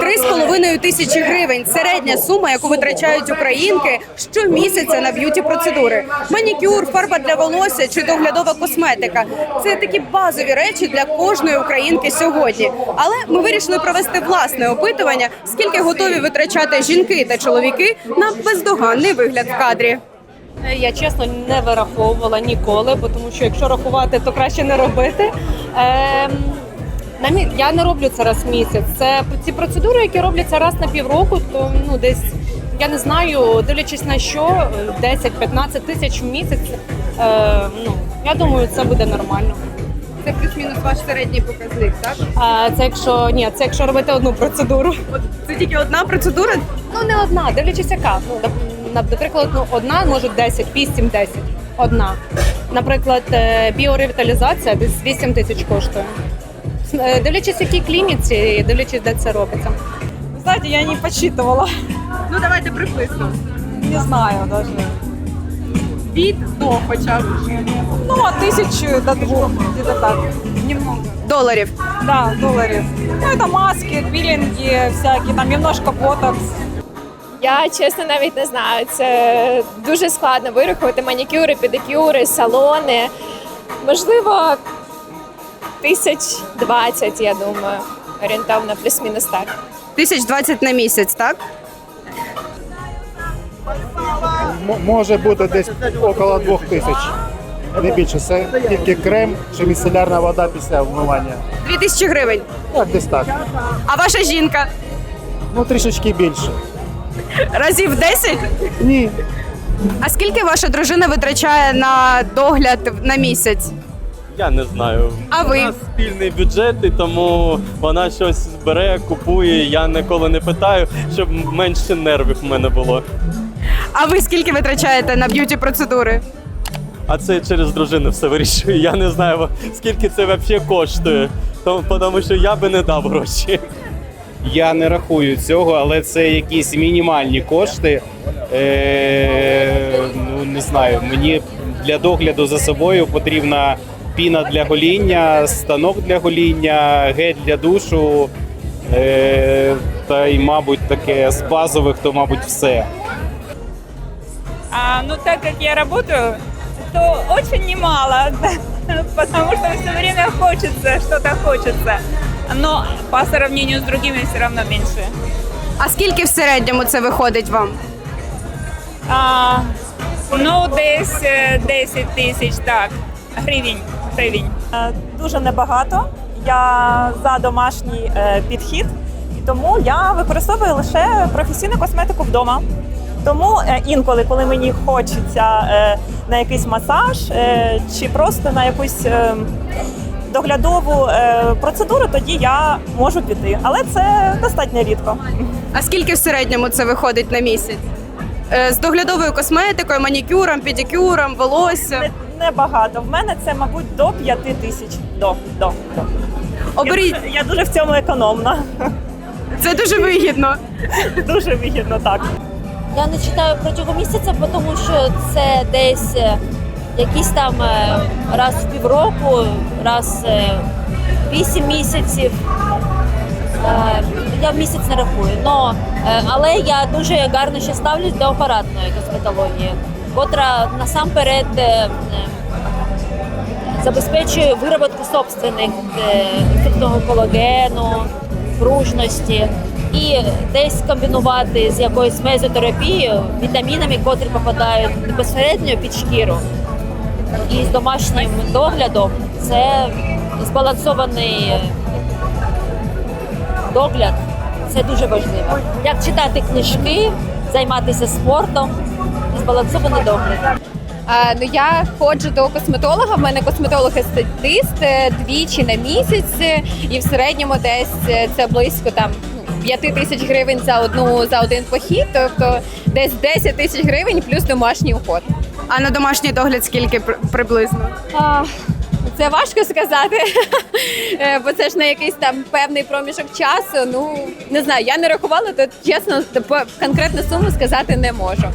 Три з половиною тисячі гривень середня сума, яку витрачають українки щомісяця на б'юті процедури. Манікюр, фарба для волосся чи доглядова косметика це такі базові речі для кожної українки сьогодні. Але ми вирішили провести власне опитування, скільки готові витрачати жінки та чоловіки на бездоганний вигляд в кадрі. Я чесно не вираховувала ніколи, бо тому що якщо рахувати, то краще не робити. Ем, на мі- я не роблю це раз в місяць. Це ці процедури, які робляться раз на півроку, то ну десь я не знаю, дивлячись на що, е, 10-15 тисяч в місяць. Е, ну я думаю, це буде нормально. Це плюс-мінус ваш середній показник, так? А це якщо ні, це якщо робити одну процедуру. Це тільки одна процедура. Ну не одна, дивлячись яка. Ну, нап- нап- наприклад, ну, одна може 10, 8, 10. Одна. Наприклад, е, біоревіталізація десь 8 тисяч коштує. Е, Дивлячись, в якій клініці, і дивлячись, де це робиться. Знаете, я не подсчитывала. Ну давайте приблизно. Не знаю даже. Від до хоча б Ну, от тысячу до двух, где-то так. Немного. доларів. Да, долларов. Ну, это маски, пилинги всякие, там немножко ботокс. Я чесно навіть не знаю. Це дуже складно вирахувати манікюри, педикюри, салони. Можливо, тисяч двадцять, я думаю, орієнтовно плюс-мінус так. Тисяч двадцять на місяць, так? М- може бути десь около двох тисяч. Не більше. Це тільки крем чи міцелярна вода після вмивання. Дві тисячі гривень. Так, десь так. А ваша жінка Ну, трішечки більше. разів 10? Ні. А скільки ваша дружина витрачає на догляд на місяць? Я не знаю. А ви? У нас спільний бюджет, і тому вона щось бере, купує. Я ніколи не питаю, щоб менше нервів в мене було. А ви скільки витрачаєте на б'юті процедури? А це через дружину все вирішую. Я не знаю, скільки це взагалі коштує. Тому, тому що я би не дав гроші. Я не рахую цього, але це якісь мінімальні кошти. Е, ну не знаю, мені для догляду за собою потрібна піна для гоління, станок для гоління, гель для душу. Е, та й, мабуть, таке з базових, то, мабуть, все. А, ну, так как я работаю, то очень немало, потому что все время хочется, что-то хочется. Но по сравнению с другими все равно меньше. А скільки в середньому це виходить вам? А, ну, десь е, 10 тисяч, так, гривень. Гривень. Е, Дуже небагато. Я за домашній е, підхід, і тому я використовую лише професійну косметику вдома. Тому е, інколи, коли мені хочеться на якийсь масаж чи просто на якусь доглядову процедуру, тоді я можу піти. Але це достатньо рідко. А скільки в середньому це виходить на місяць? Е, З доглядовою косметикою, манікюром, педикюром, волоссям. Не- Небагато. В мене це, мабуть, до 5 тисяч. До, до, до. Оберіть, Я, дуже- я дуже в цьому економна. це дуже вигідно. Дуже вигідно так. Я не читаю протягом місяця, тому що це десь е, якісь там е, раз в півроку, раз вісім місяців. Е, Я місяць не рахую. Но, е, але я дуже гарно ще ставлюсь до апаратної косметології, котра насамперед е, забезпечує вироботку собственних ефектного колагену, пружності і десь комбінувати з якоюсь мезотерапією, вітамінами, котрі попадають безпосередньо під шкіру. І з домашнім доглядом це збалансований догляд. Це дуже важливо. Як читати книжки, займатися спортом і збалансований догляд. А, ну я ходжу до косметолога. В мене косметолог-естетист е, двічі на місяць, і в середньому десь е, це близько там. ну, 5 тисяч гривень за одну за один похід, тобто десь 10 тисяч гривень плюс домашній уход. А на домашній догляд скільки при- приблизно? А, це важко сказати, Е, бо це ж на якийсь там певний проміжок часу. Ну не знаю, я не рахувала, то чесно, конкретну суму сказати не можу.